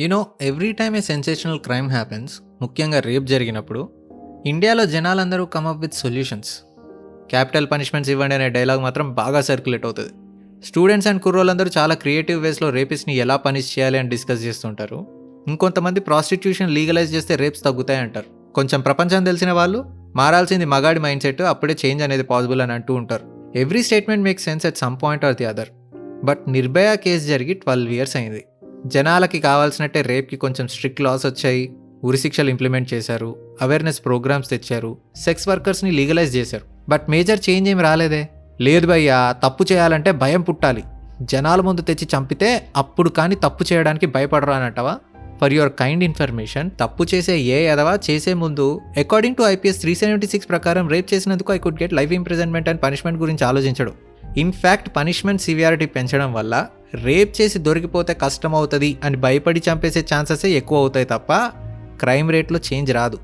You know every time a sensational crime happens ముఖ్యంగా rape జరిగినప్పుడు ఇండియాలో జనాలందరూ come up with solutions capital punishments ఇవ్వండి అనే డైలాగ్ మాత్రం బాగా సర్క్యులేట్ అవుతుంది. స్టూడెంట్స్ అండ్ కుర్రోళ్ళందరూ చాలా క్రియేటివ్ వేస్లో రేపిస్ని ఎలా పనిష్ చేయాలి అని డిస్కస్ చేస్తుంటారు. ఇంకొంతమంది ప్రాస్టిట్యూషన్ లీగలైజ్ చేస్తే రేప్స్ తగ్గుతాయి అంటారు. కొంచెం ప్రపంచం తెలిసిన వాళ్ళు మారాల్సింది మగాడి మైండ్ సెట్ అప్పుడే చేంజ్ అనేది పాసిబుల్ అని అంటూ ఉంటారు. Every statement make sense at some point or the other but Nirbhaya case జరిగి ట్వెల్వ్ ఇయర్స్ అయింది. జనాలకి కావాల్సినట్టే రేప్కి కొంచెం స్ట్రిక్ట్ లాస్ వచ్చాయి ఉరిశిక్షలు ఇంప్లిమెంట్ చేశారు అవేర్నెస్ ప్రోగ్రామ్స్ తెచ్చారు సెక్స్ వర్కర్స్ని లీగలైజ్ చేశారు. బట్ మేజర్ చేంజ్ ఏం రాలేదే? లేదు భయ్యా తప్పు చేయాలంటే భయం పుట్టాలి. జనాల ముందు తెచ్చి చంపితే అప్పుడు కానీ తప్పు చేయడానికి భయపడరు అనంటవా ఫర్ యువర్ కైండ్ ఇన్ఫర్మేషన్ తప్పు చేసే ఏ ఎదవా చేసే ముందు according to IPS three seventy six ప్రకారం రేప్ చేసినందుకు I could get life imprisonment and punishment గురించి ఆలోచించడు. ఇన్ఫ్యాక్ట్ పనిష్మెంట్ సివియారిటీ పెంచడం వల్ల రేప్ చేసి దొరికిపోతే కష్టం అవుతుంది అని భయపడి చంపేసే ఛాన్సెస్ ఎక్కువ అవుతాయి తప్ప క్రైమ్ రేట్లో చేంజ్ రాదు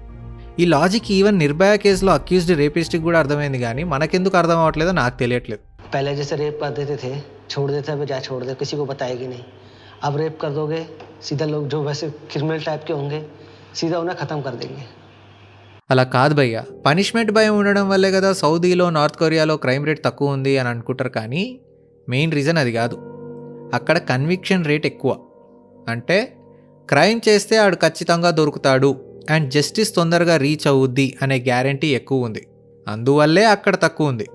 ఈ లాజిక్ ఈవెన్ నిర్భయ కేసులో అక్యూజ్డ్ రేపిస్ట్కి కూడా అర్థమైంది కానీ మనకెందుకు అర్థం అవ్వట్లేదో నాకు తెలియట్లేదు पहले जैसे रेप कर देते थे छोड़ देते अब जा छोड़ दे किसी को बताएगी नहीं अब रेप कर दोगे सीधा लोग जो वैसे क्रिमिनल टाइप के होंगे सीधा उन्हें ख़त्म कर देंगे అలా కాదు భయ్య. పనిష్మెంట్ భయం ఉండడం వల్లే కదా సౌదీలో నార్త్ కొరియాలో క్రైమ్ రేట్ తక్కువ ఉంది అని అనుకుంటారు కానీ మెయిన్ రీజన్ అది కాదు. అక్కడ కన్విక్షన్ రేట్ ఎక్కువ. అంటే క్రైమ్ చేస్తే ఆడు ఖచ్చితంగా దొరుకుతాడు అండ్ జస్టిస్ తొందరగా రీచ్ అవుద్ది అనే గ్యారంటీ ఎక్కువ ఉంది. అందువల్లే అక్కడ తక్కువ ఉంది.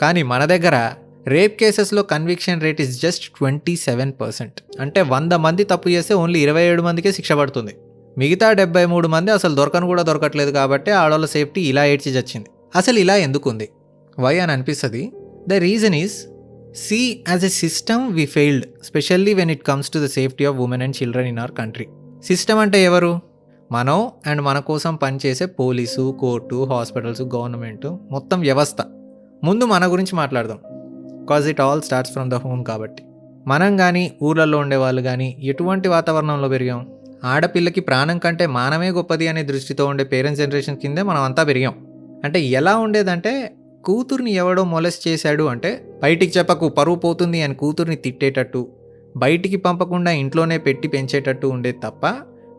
కానీ మన దగ్గర రేప్ కేసెస్లో conviction rate is just twenty seven percent అంటే వంద మంది తప్పు చేస్తే ఓన్లీ ఇరవై ఏడు మందికే శిక్ష పడుతుంది. మిగతా డెబ్బై మూడు మంది అసలు దొరకను కూడా దొరకట్లేదు కాబట్టి ఆడవాళ్ళ సేఫ్టీ ఇలా ఏడ్చి చచ్చింది. అసలు ఇలా ఎందుకుంది? వై అని అనిపిస్తుంది. The reason is see as a system we failed specially when it comes to the safety of women and children in our country system అంటే ఎవరు? మనం అండ్ మన కోసం పనిచేసే పోలీసు కోర్టు హాస్పిటల్స్ గవర్నమెంట్ మొత్తం వ్యవస్థ. ముందు మన గురించి మాట్లాడదాం. Cause it all starts from the home కాబట్టి. మనం కానీ ఊర్లలో ఉండేవాళ్ళు కానీ ఎటువంటి వాతావరణంలో పెరిగాం? ఆడపిల్లకి ప్రాణం కంటే మానమే గొప్పది అనే దృష్టితో ఉండే పేరెంట్స్ జనరేషన్ కిందే మనం అంతా పెరిగాం. అంటే ఎలా ఉండేదంటే కూతుర్ని ఎవడో మొలస్ చేశాడు అంటే బయటికి చెప్పకు పరువు పోతుంది అని కూతుర్ని తిట్టేటట్టు బయటికి పంపకుండా ఇంట్లోనే పెట్టి పెంచేటట్టు ఉండేది తప్ప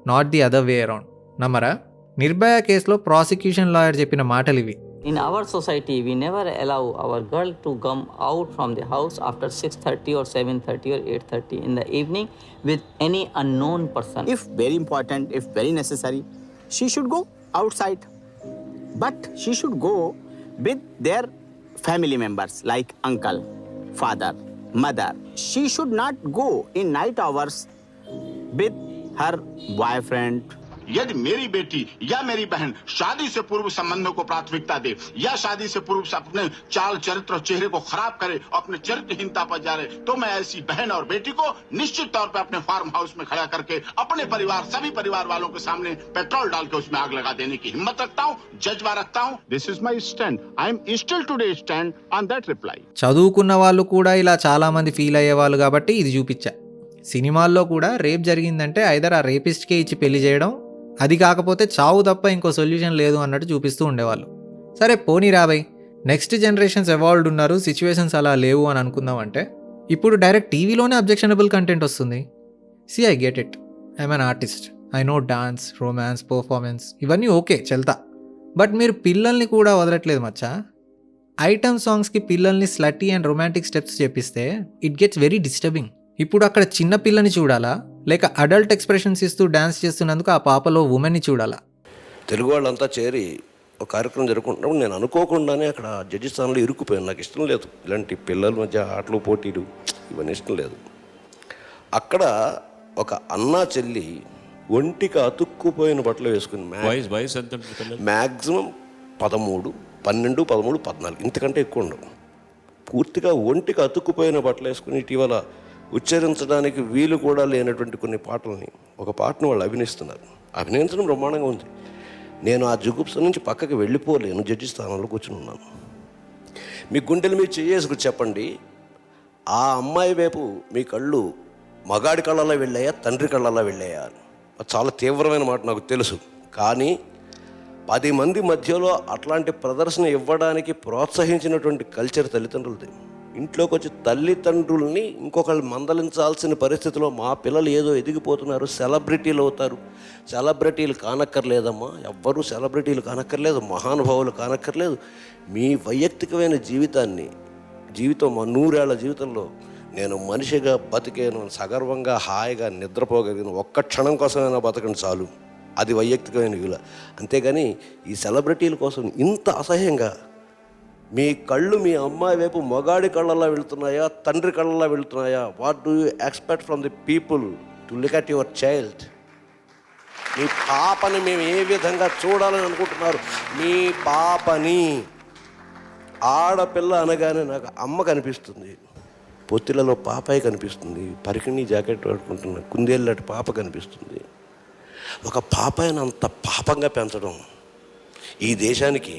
not the other way around నమ్మరా? నిర్భయ కేసులో ప్రాసిక్యూషన్ లాయర్ చెప్పిన మాటలు ఇవి In our society, we never allow our girl to come out from the house after 6:30 or 7:30 or 8:30 in the evening with any unknown person. if very important, if very necessary, she should go outside. But she should go with their family members like uncle, father, mother. She should not go in night hours with her boyfriend, यदि मेरी बेटी या मेरी बहन शादी से पूर्व संबंधों को प्राथमिकता दे या शादी से पूर्व से अपने चाल चरित्र और चेहरे को खराब करे और अपने चरित्रहीनता पर जा रहे तो मैं ऐसी बहन और बेटी को निश्चित तौर पर अपने फार्म हाउस में खड़ा करके अपने परिवार सभी परिवार वालों के सामने पेट्रोल डाल के उसमें आग लगा देने की हिम्मत रखता हूँ जज्बा रखता हूँ this is my stand I am still today stand on that reply చదువుకున్న వాళ్ళు కూడా ఇలా చాలామంది ఫీల్ అయ్యేవాళ్ళు కాబట్టి ఇది చూపించా సినిమాల్లో కూడా రేప్ జరిగిందంటే ఐదర్ ఆ రేపిస్ట్కే ఇచ్చి పెళ్లి చేయడం అది కాకపోతే చావు తప్ప ఇంకో సొల్యూషన్ లేదు అన్నట్టు చూపిస్తూ ఉండేవాళ్ళు. సరే పోనీ రాబై నెక్స్ట్ జనరేషన్స్ ఎవాల్వ్డ్ ఉన్నారు సిచ్యువేషన్స్ అలా లేవు అని అనుకుందామంటే ఇప్పుడు డైరెక్ట్ టీవీలోనే అబ్జెక్షనబుల్ కంటెంట్ వస్తుంది. See I get it I'm an artist I know dance romance performance ఇవన్నీ ఓకే చెల్తా. బట్ మీరు పిల్లల్ని కూడా వదలట్లేదు మచ్చా? ఐటమ్ సాంగ్స్కి పిల్లల్ని స్లటీ అండ్ రొమాంటిక్ స్టెప్స్ చెప్పిస్తే ఇట్ గెట్స్ వెరీ డిస్టర్బింగ్ ఇప్పుడు అక్కడ చిన్న పిల్లని చూడాలా? లేక అడల్ట్ ఎక్స్ప్రెషన్స్ ఇస్తూ డ్యాన్స్ చేస్తున్నందుకు ఆ పాపలో ఉమెన్ని చూడాలా? తెలుగు వాళ్ళంతా చేరి ఒక కార్యక్రమం జరుపుకుంటున్నప్పుడు నేను అనుకోకుండానే అక్కడ జడ్జి స్థానంలో ఇరుక్కుపోయాను. నాకు ఇష్టం లేదు. ఇలాంటి పిల్లల మధ్య ఆటలు పోటీలు ఇవన్నీ ఇష్టం లేదు. అక్కడ ఒక అన్నా చెల్లి ఒంటికి అతుక్కుపోయిన బట్టలు వేసుకుని మ్యాక్సిమం పదమూడు పన్నెండు పదమూడు పద్నాలుగు. ఇంతకంటే ఎక్కువ ఉండవు. పూర్తిగా ఒంటికి అతుక్కుపోయిన బట్టలు వేసుకుని ఇటీవల ఉచ్చరించడానికి వీలు కూడా లేనటువంటి కొన్ని పాటల్ని ఒక పాటను వాళ్ళు అభినయిస్తున్నారు. అభినయించడం బ్రహ్మాండంగా ఉంది. నేను ఆ జుగుప్స నుంచి పక్కకి వెళ్ళిపోలేను జడ్జి స్థానంలో కూర్చుని ఉన్నాను. మీ గుండెలు మీరు చేసుకు చెప్పండి. ఆ అమ్మాయి వైపు మీ కళ్ళు మగాడి కళ్ళలో వెళ్ళాయా తండ్రి కళ్ళల్లో వెళ్ళాయా అది చాలా తీవ్రమైన మాట నాకు తెలుసు. కానీ పది మంది మధ్యలో అట్లాంటి ప్రదర్శన ఇవ్వడానికి ప్రోత్సహించినటువంటి కల్చర్ తల్లిదండ్రులది. ఇంట్లోకి వచ్చి తల్లిదండ్రుల్ని ఇంకొకళ్ళు మందలించాల్సిన పరిస్థితిలో మా పిల్లలు ఏదో ఎదిగిపోతున్నారు సెలబ్రిటీలు అవుతారు. సెలబ్రిటీలు కానక్కర్లేదమ్మా. ఎవ్వరూ సెలబ్రిటీలు కానక్కర్లేదు మహానుభావులు కానక్కర్లేదు. మీ వైయక్తికమైన జీవితాన్ని జీవితం మా నూరేళ్ళ జీవితంలో నేను మనిషిగా బతికేను సగర్వంగా హాయిగా నిద్రపోగలిగిన ఒక్క క్షణం కోసమైనా బతకండి చాలు. అది వైయక్తికమైన విలువ అంతేగాని ఈ సెలబ్రిటీల కోసం ఇంత అసహ్యంగా మీ కళ్ళు మీ అమ్మాయి వైపు మగాడి కళ్ళలా వెళ్తున్నాయా తండ్రి కళ్ళలా వెళ్తున్నాయా? What do you expect from the people to look at your child మీ పాపని మేము ఏ విధంగా చూడాలని అనుకుంటున్నారు? మీ పాపని ఆడపిల్ల అనగానే నాకు అమ్మ కనిపిస్తుంది. పొత్తిలలో పాపాయి కనిపిస్తుంది. పరికిణి జాకెట్ పట్టుకుంటున్న కుందేళ్ళటి పాప కనిపిస్తుంది. ఒక పాపాయిని అంత పాపంగా పెంచడం ఈ దేశానికి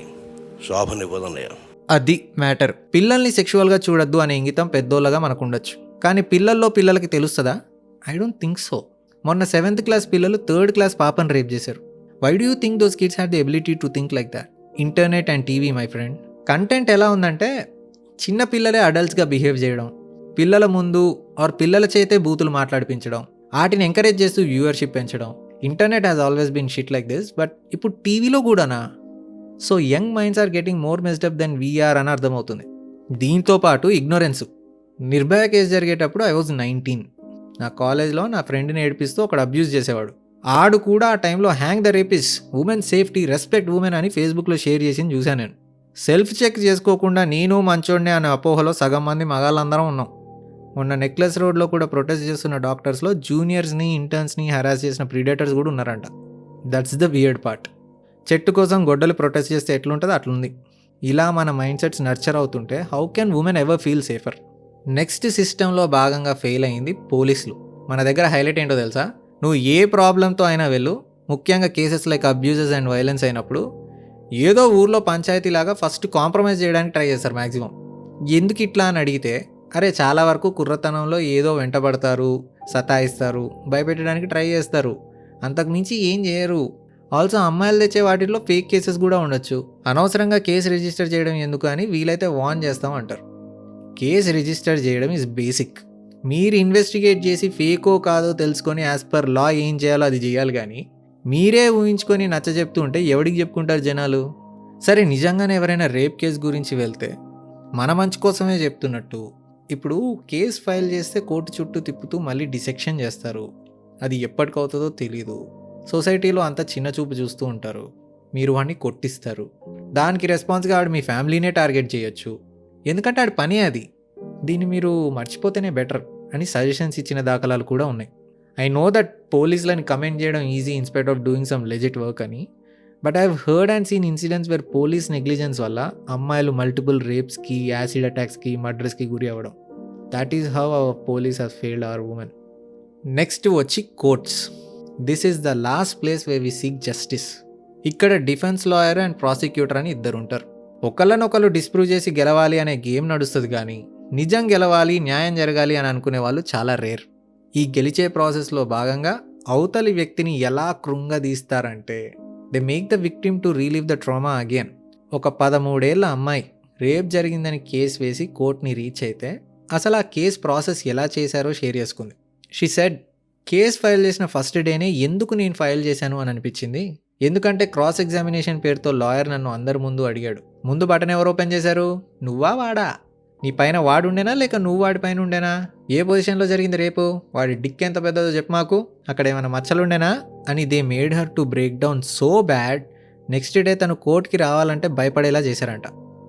శోభనివ్వదన్నయ్యా. అది మ్యాటర్. పిల్లల్ని సెక్షువల్గా చూడొద్దు అనే ఇంగితం పెద్దోళ్ళగా మనకు ఉండొచ్చు కానీ పిల్లల్లో పిల్లలకి తెలుస్తుందా? ఐ డోంట్ థింక్ సో మొన్న సెవెంత్ క్లాస్ పిల్లలు థర్డ్ క్లాస్ పాపని రేప్ చేశారు. Why do you think those kids have the ability to think like that internet and TV my friend content ఎలా ఉందంటే చిన్న పిల్లలే అడల్ట్స్గా బిహేవ్ చేయడం పిల్లల ముందు ఆర్ పిల్లల చేతే బూతులు మాట్లాడిపించడం వాటిని ఎంకరేజ్ చేస్తూ వ్యూవర్షిప్ పెంచడం. Internet has always been shit like this but ఇప్పుడు టీవీలో కూడానా? So young minds are getting more messed up than we are అని అర్థమవుతుంది. దీంతో పాటు ఇగ్నోరెన్స్ నిర్భయ కేసు జరిగేటప్పుడు ఐ వాజ్ నైన్టీన్ నా కాలేజ్లో నా ఫ్రెండ్ని ఏడిపిస్తూ ఒకడు అబ్యూస్ చేసేవాడు. ఆడు కూడా ఆ టైంలో hang the rapists women safety respect women అని ఫేస్బుక్లో షేర్ చేసింది చూశాను నేను. సెల్ఫ్ చెక్ చేసుకోకుండా నేను మంచోడినే అనే అపోహలో సగం మంది మగాళ్ళందరం ఉన్నాం. మొన్న నెక్లెస్ రోడ్లో కూడా ప్రొటెస్ట్ చేస్తున్న డాక్టర్స్లో జూనియర్స్ని ఇంటర్న్స్ని హెరాస్ చేసిన ప్రీడేటర్స్ కూడా ఉన్నారంట. దట్స్ ద వియర్డ్ పార్ట్ చెట్టు కోసం గొడ్డలు ప్రొటెస్ట్ చేస్తే ఎట్లుంటుందో అట్లుంది. ఇలా మన మైండ్ సెట్స్ నర్చర్ అవుతుంటే how can women ever feel safer next సిస్టంలో భాగంగా ఫెయిల్ అయింది పోలీసులు. మన దగ్గర హైలైట్ ఏంటో తెలుసా? నువ్వు ఏ ప్రాబ్లంతో అయినా వెళ్ళు ముఖ్యంగా cases like abuses and violence అయినప్పుడు ఏదో ఊర్లో పంచాయతీలాగా ఫస్ట్ కాంప్రమైజ్ చేయడానికి ట్రై చేస్తారు మ్యాక్సిమం ఎందుకు ఇట్లా అని అడిగితే అరే చాలా వరకు కుర్రతనంలో ఏదో వెంటబడతారు సతాయిస్తారు భయపెట్టడానికి ట్రై చేస్తారు. అంతకు మించి ఏం చేయరు. ఆల్సో అమ్మాయిలు తెచ్చే వాటిల్లో ఫేక్ కేసెస్ కూడా ఉండొచ్చు. అనవసరంగా కేసు రిజిస్టర్ చేయడం ఎందుకు అని వీలైతే వాన్ చేస్తాం అంటారు. కేసు రిజిస్టర్ చేయడం ఇస్ బేసిక్ మీరు ఇన్వెస్టిగేట్ చేసి ఫేకో కాదో తెలుసుకొని యాజ్ పర్ లా ఏం చేయాలో అది చేయాలి కానీ మీరే ఊహించుకొని నచ్చ చెప్తూ ఉంటే ఎవడికి చెప్పుకుంటారు జనాలు? సరే నిజంగానే ఎవరైనా రేప్ కేసు గురించి వెళ్తే మన మంచి కోసమే చెప్తున్నట్టు. ఇప్పుడు కేసు ఫైల్ చేస్తే కోర్టు చుట్టూ తిప్పుతూ మళ్ళీ డిసెక్షన్ చేస్తారు. అది ఎప్పటికవుతుందో తెలీదు. సొసైటీలో అంతా చిన్న చూపు చూస్తూ ఉంటారు. మీరు వాడిని కొట్టిస్తారు. దానికి రెస్పాన్స్గా ఆడు మీ ఫ్యామిలీనే టార్గెట్ చేయొచ్చు. ఎందుకంటే ఆడి పని అది. దీన్ని మీరు మర్చిపోతేనే బెటర్ అని సజెషన్స్ ఇచ్చిన దాఖలాలు కూడా ఉన్నాయి. ఐ నో దట్ పోలీసులను కమెంట్ చేయడం easy in spite of doing some legit work అని. But I heard and seen incidents where police negligence వల్ల అమ్మాయిలు మల్టిపుల్ రేప్స్కి యాసిడ్ అటాక్స్కి మర్డర్స్కి గురి అవ్వడం. That is how our police has failed our women next వచ్చి courts this is the last place way we seek justice ఇక్కడ defence lawyer and prosecutor అని ఇద్దరు ఉంటారు ఒకళ్ళనొకళ్ళు డిస్ప్రూవ్ చేసి గెలవాలి అనే గేమ్ నడుస్తుంది కానీ నిజం గెలవాలి న్యాయం జరగాలి అని అనుకునే వాళ్ళు చాలా రేర్ ఈ గెలిచే ప్రాసెస్లో భాగంగా అవతలి వ్యక్తిని ఎలా కృంగదీస్తారంటే they make the victim to relive the trauma again ఒక పదమూడేళ్ళ అమ్మాయి రేప్ జరిగిందని కేసు వేసి కోర్టుని రీచ్ అయితే అసలు ఆ కేసు ప్రాసెస్ ఎలా చేశారో షేర్ చేసుకుంది. షీ సెడ్ కేస్ ఫైల్ చేసిన ఫస్ట్ డేనే ఎందుకు నేను ఫైల్ చేశాను అని అనిపించింది? ఎందుకంటే క్రాస్ ఎగ్జామినేషన్ పేరుతో లాయర్ నన్ను అందరి ముందు అడిగాడు. ముందు బటన్ ఎవరు ఓపెన్ చేశారు? నువ్వా వాడా? నీ పైన వాడుండేనా లేక నువ్వు వాడి పైన ఉండేనా? ఏ పొజిషన్లో జరిగింది రేపు? వాడి డిక్ ఎంత పెద్దదో చెప్పు మాకు. అక్కడ ఏమైనా మచ్చలుండేనా అని they made her to break down so bad. Next day తను కోర్టుకి రావాలంటే భయపడేలా చేశారంట.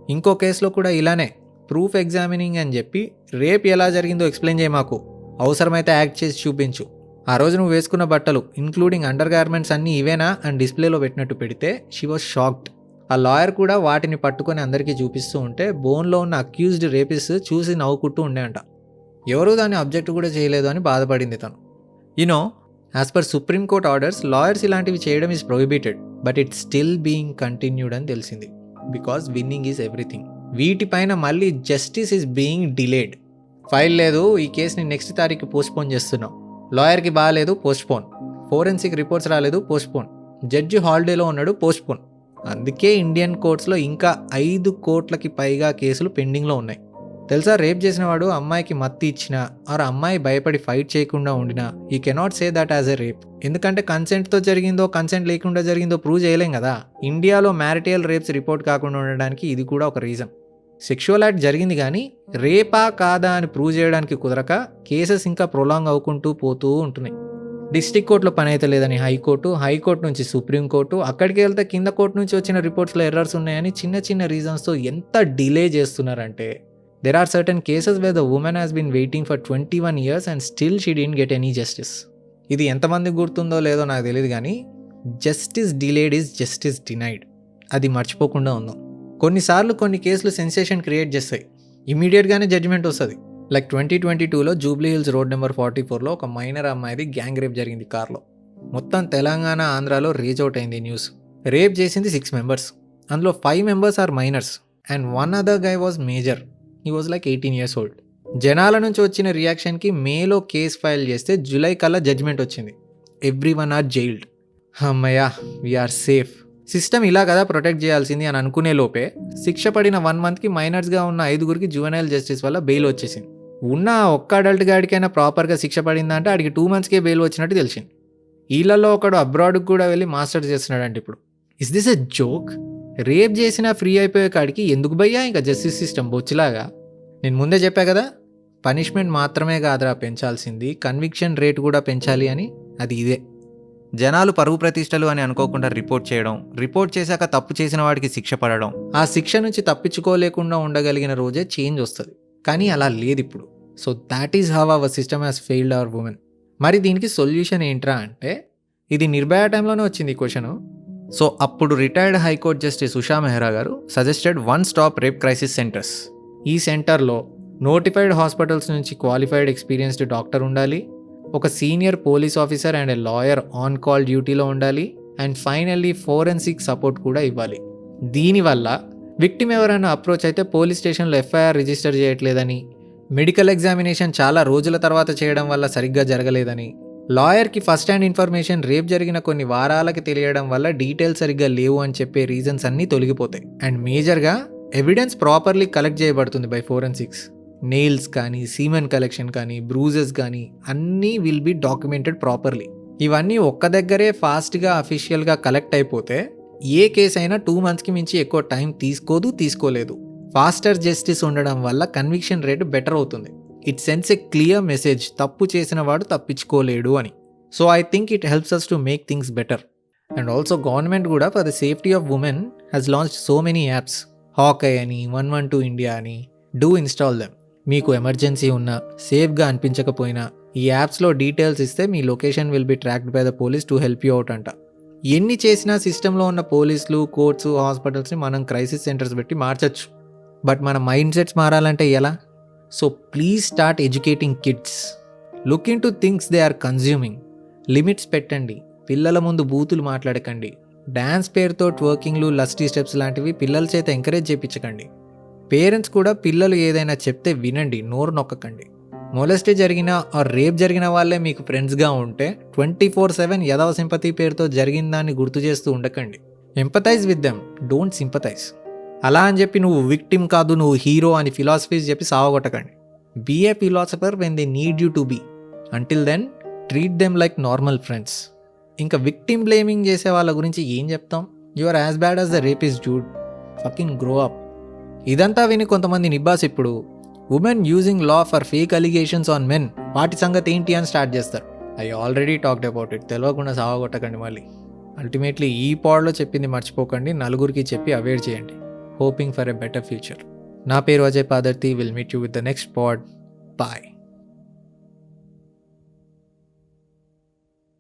ఇంకో కేసులో కూడా ఇలానే. ప్రూఫ్ ఎగ్జామినింగ్ అని చెప్పి రేపు ఎలా జరిగిందో ఎక్స్ప్లెయిన్ చేయి మాకు. అవసరమైతే యాక్ట్ చేసి చూపించు. ఆ రోజు నువ్వు వేసుకున్న బట్టలు ఇంక్లూడింగ్ అండర్ గార్మెంట్స్ అన్నీ ఇవేనా? అని డిస్ప్లేలో పెట్టినట్టు పెడితే షీ వాజ్ షాక్డ్ ఆ లాయర్ కూడా వాటిని పట్టుకొని అందరికీ చూపిస్తూ ఉంటే బోన్లో ఉన్న అక్యూజ్డ్ రేపిస్ చూసి నవ్వుకుంటూ ఉండే అంట ఎవరూ దాన్ని అబ్జెక్ట్ కూడా చేయలేదు అని బాధపడింది తను. You know as per supreme court orders lawyers ఇలాంటివి చేయడం is prohibited but it's still being continued అని తెలిసింది. బికాస్ విన్నింగ్ ఈజ్ ఎవ్రీథింగ్ వీటిపైన మళ్ళీ justice is being delayed file లేదు ఈ కేసుని నెక్స్ట్ తారీఖు పోస్ట్పోన్ చేస్తున్నాం. లాయర్కి బాగాలేదు పోస్ట్పోన్. ఫోరెన్సిక్ రిపోర్ట్స్ రాలేదు పోస్ట్పోన్. జడ్జి హాలిడేలో ఉన్నాడు పోస్ట్పోన్. అందుకే ఇండియన్ కోర్ట్స్లో ఇంకా ఐదు కోట్లకి పైగా కేసులు పెండింగ్లో ఉన్నాయి. తెలుసా రేప్ చేసిన వాడు అమ్మాయికి మత్తి ఇచ్చినా ఆర్ అమ్మాయి భయపడి ఫైట్ చేయకుండా ఉండినా ఈ cannot say that was a rape. ఎందుకంటే కన్సెంట్తో జరిగిందో కన్సెంట్ లేకుండా జరిగిందో ప్రూవ్ చేయలేం కదా. ఇండియాలో మ్యారిటల్ రేప్స్ రిపోర్ట్ కాకుండా ఉండడానికి ఇది కూడా ఒక రీజన్. సెక్షువల్ యాక్ట్ జరిగింది కానీ రేపా కాదా అని ప్రూవ్ చేయడానికి కుదరక కేసెస్ ఇంకా ప్రొలాంగ్ అవ్వుకుంటూ పోతూ ఉంటున్నాయి. డిస్టిక్ కోర్టులో పని అయితే లేదని హైకోర్టు హైకోర్టు నుంచి సుప్రీంకోర్టు అక్కడికి వెళ్తే కింద కోర్టు నుంచి వచ్చిన రిపోర్ట్స్లో ఎర్రర్స్ ఉన్నాయని చిన్న చిన్న రీజన్స్తో ఎంత డిలే చేస్తున్నారంటే there are certain cases where the women has been waiting for twenty one years and still she didn't get any justice ఇది ఎంతమందికి గుర్తుందో లేదో నాకు తెలియదు కానీ justice delayed is justice denied అది మర్చిపోకుండా ఉందాం. కొన్నిసార్లు కొన్ని కేసులు సెన్సేషన్ క్రియేట్ చేస్తాయి. ఇమీడియట్గానే జడ్జిమెంట్ వస్తుంది. లైక్ ట్వంటీ ట్వంటీ టూలో Jubilee Hills road number forty ఫోర్లో ఒక మైనర్ అమ్మాయిది గ్యాంగ్ రేప్ జరిగింది కార్లో. మొత్తం తెలంగాణ ఆంధ్రాలో రీచ్ అవుట్ అయింది న్యూస్. రేప్ చేసింది సిక్స్ మెంబర్స్ అందులో five members are minors and one other guy was major he was like eighteen years old జనాల నుంచి వచ్చిన రియాక్షన్కి మేలో కేసు ఫైల్ చేస్తే జూలై కల్లా జడ్జ్మెంట్ వచ్చింది. ఎవ్రీ వన్ ఆర్ జైల్డ్ అమ్మయ్యా వీఆర్ సేఫ్ సిస్టమ్ ఇలా కదా ప్రొటెక్ట్ చేయాల్సింది అని అనుకునే లోపే శిక్ష పడిన వన్ మంత్కి మైనర్స్గా ఉన్న ఐదుగురికి జువెనైల్ జస్టిస్ వల్ల బెయిల్ వచ్చేసింది. ఉన్న ఒక్క అడల్ట్ గాడికైనా ప్రాపర్గా శిక్ష పడిందంటే ఆడికి టూ మంత్స్కే బెయిల్ వచ్చినట్టు తెలిసింది. వీళ్ళల్లో ఒకడు అబ్రాడ్కి కూడా వెళ్ళి మాస్టర్స్ చేస్తున్నాడంటే ఇప్పుడు. Is this a joke rape చేసినా ఫ్రీ అయిపోయే కాడికి ఎందుకు భయ్యా ఇంకా జస్టిస్ సిస్టమ్ బొచ్చిలాగా? నేను ముందే చెప్పా కదా పనిష్మెంట్ మాత్రమే కాదురా పెంచాల్సింది కన్విక్షన్ రేట్ కూడా పెంచాలి అని అది ఇదే. జనాలు పరువు ప్రతిష్టలు అని అనుకోకుండా రిపోర్ట్ చేయడం రిపోర్ట్ చేశాక తప్పు చేసిన వాడికి శిక్ష పడడం ఆ శిక్ష నుంచి తప్పించుకోలేకుండా ఉండగలిగిన రోజే చేంజ్ వస్తుంది. కానీ అలా లేదు ఇప్పుడు so that is how our system has failed our women మరి దీనికి సొల్యూషన్ ఏంట్రా అంటే ఇది నిర్భయ టైంలోనే వచ్చింది ఈ క్వశ్చన్. సో అప్పుడు retired high court justice Usha Mehra garu suggested one stop rape crisis centres ఈ సెంటర్లో నోటిఫైడ్ హాస్పిటల్స్ నుంచి క్వాలిఫైడ్ ఎక్స్పీరియన్స్డ్ డాక్టర్ ఉండాలి ఒక senior police officer and lawyer on call డ్యూటీలో ఉండాలి అండ్ ఫైనల్లీ ఫోరెన్సిక్ సపోర్ట్ కూడా ఇవ్వాలి. దీనివల్ల విక్టిమ్ ఎవరైనా అప్రోచ్ అయితే పోలీస్ స్టేషన్లో ఎఫ్ఐఆర్ రిజిస్టర్ చేయట్లేదని మెడికల్ ఎగ్జామినేషన్ చాలా రోజుల తర్వాత చేయడం వల్ల సరిగ్గా జరగలేదని లాయర్కి ఫస్ట్ హ్యాండ్ ఇన్ఫర్మేషన్ రేపు జరిగిన కొన్ని వారాలకి తెలియడం వల్ల డీటెయిల్స్ సరిగ్గా లేవు అని చెప్పే రీజన్స్ అన్నీ తొలగిపోతాయి. అండ్ మేజర్గా ఎవిడెన్స్ ప్రాపర్లీ కలెక్ట్ చేయబడుతుంది బై ఫోరెన్సిక్స్. నెయిల్స్ కానీ సీమెన్ కలెక్షన్ కానీ బ్రూజెస్ కానీ అన్నీ విల్ బి డాక్యుమెంటెడ్ ప్రాపర్లీ ఇవన్నీ ఒక్క దగ్గరే ఫాస్ట్గా అఫీషియల్గా కలెక్ట్ అయిపోతే ఏ కేసు అయినా టూ మంత్స్కి మించి ఎక్కువ టైం తీసుకోదు తీసుకోలేదు. ఫాస్టర్ జస్టిస్ ఉండడం వల్ల కన్విక్షన్ రేటు బెటర్ అవుతుంది. It sends a clear message తప్పు చేసిన వాడు తప్పించుకోలేడు అని. So I think it helps us to make things better and also government కూడా for the safety of women has launch so many apps Hawk Eye అని one one two India అని do install them మీకు emergency ఉన్నా సేఫ్గా అనిపించకపోయినా ఈ యాప్స్లో details ఇస్తే మీ location will be tracked by the police to help you out అంట. ఎన్ని చేసినా సిస్టంలో ఉన్న పోలీసులు కోర్ట్స్ హాస్పిటల్స్ని మనం క్రైసిస్ సెంటర్స్ పెట్టి మార్చచ్చు. బట్ మన మైండ్ సెట్స్ మారాలంటే ఎలా? So please start educating kids. Look into things they are consuming limits పెట్టండి. పిల్లల ముందు బూతులు మాట్లాడకండి. డ్యాన్స్ పేరుతో ట్వర్కింగ్లు లస్టీ స్టెప్స్ లాంటివి పిల్లల చేత ఎంకరేజ్ చేయించకండి పేరెంట్స్ కూడా పిల్లలు ఏదైనా చెప్తే వినండి నోరు నొక్కకండి. మొలెస్టే జరిగిన ఆర్ రేప్ జరిగిన వాళ్ళే మీకు ఫ్రెండ్స్గా ఉంటే ట్వంటీ ఫోర్ సెవెన్ యదవ సింపతి పేరుతో జరిగిన దాన్ని గుర్తు చేస్తూ ఉండకండి. Empathize with them don't sympathize. అలా అని చెప్పి నువ్వు విక్టిమ్ కాదు నువ్వు హీరో అని ఫిలాసఫీస్ చెప్పి సావగొట్టకండి. Be a philosopher when they need you to be until then treat them like normal friends ఇంకా విక్టిమ్ బ్లేమింగ్ చేసే వాళ్ళ గురించి ఏం చెప్తాం? You are as bad as the rape is dude fucking grow up ఇదంతా విని కొంతమంది నిబ్బాస్ ఇప్పుడు women using law for fake allegations on men వాటి సంగతి ఏంటి అని స్టార్ట్ చేస్తారు. I already talked about it తెలియకుండా సావగొట్టకండి మళ్ళీ. అల్టిమేట్లీ ఈ పాడ్లో చెప్పింది మర్చిపోకండి నలుగురికి చెప్పి అవేర్ చేయండి. Hoping for a better future నా పేరు Ajay Padarthi. Will meet you with the next pod bye